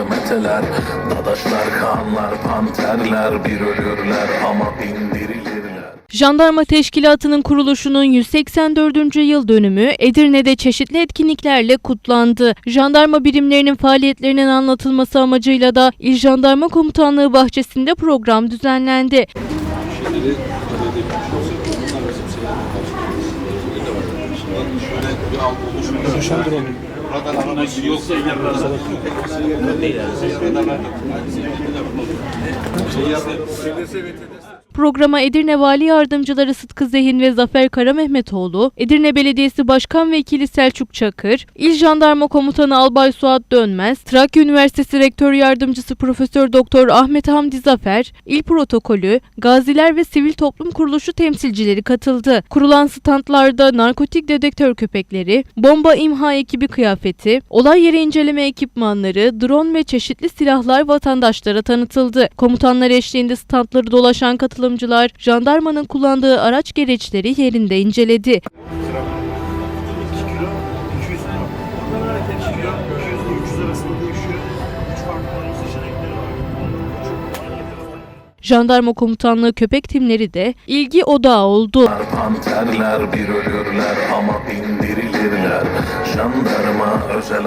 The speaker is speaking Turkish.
Meteler, dadaşlar, kanlar, panterler Bir ölürler ama bindirilirler Jandarma Teşkilatı'nın kuruluşunun 184. yıl dönümü Edirne'de çeşitli etkinliklerle kutlandı. Jandarma birimlerinin faaliyetlerinin anlatılması amacıyla da İl Jandarma Komutanlığı bahçesinde program düzenlendi. şeyleri şöyle bir algı oluşmuyor. Oluşan drone. Radar araması yok. Programa Edirne Vali Yardımcıları Sıtkı Zehin ve Zafer Karamehmetoğlu, Edirne Belediyesi Başkan Vekili Selçuk Çakır, İl Jandarma Komutanı Albay Suat Dönmez, Trakya Üniversitesi Rektör Yardımcısı Profesör Doktor Ahmet Hamdi Zafer, İl Protokolü, Gaziler ve Sivil Toplum Kuruluşu temsilcileri katıldı. Kurulan standlarda narkotik dedektör köpekleri, bomba imha ekibi kıyafeti, olay yeri inceleme ekipmanları, drone ve çeşitli silahlar vatandaşlara tanıtıldı. Komutanlar eşliğinde standları dolaşan katılımcılar, jandarmanın kullandığı araç gereçleri yerinde inceledi. 2 kilo 200 gram. Ondan hareket 2 kilo 200 ile 300 arasında değişiyor. 3 farklı oyun seçenekleri var. Onları çok enteresan. Jandarma Komutanlığı köpek timleri de ilgi odağı oldu. Panterler bir ölürler ama bindirilirler Jandarma özel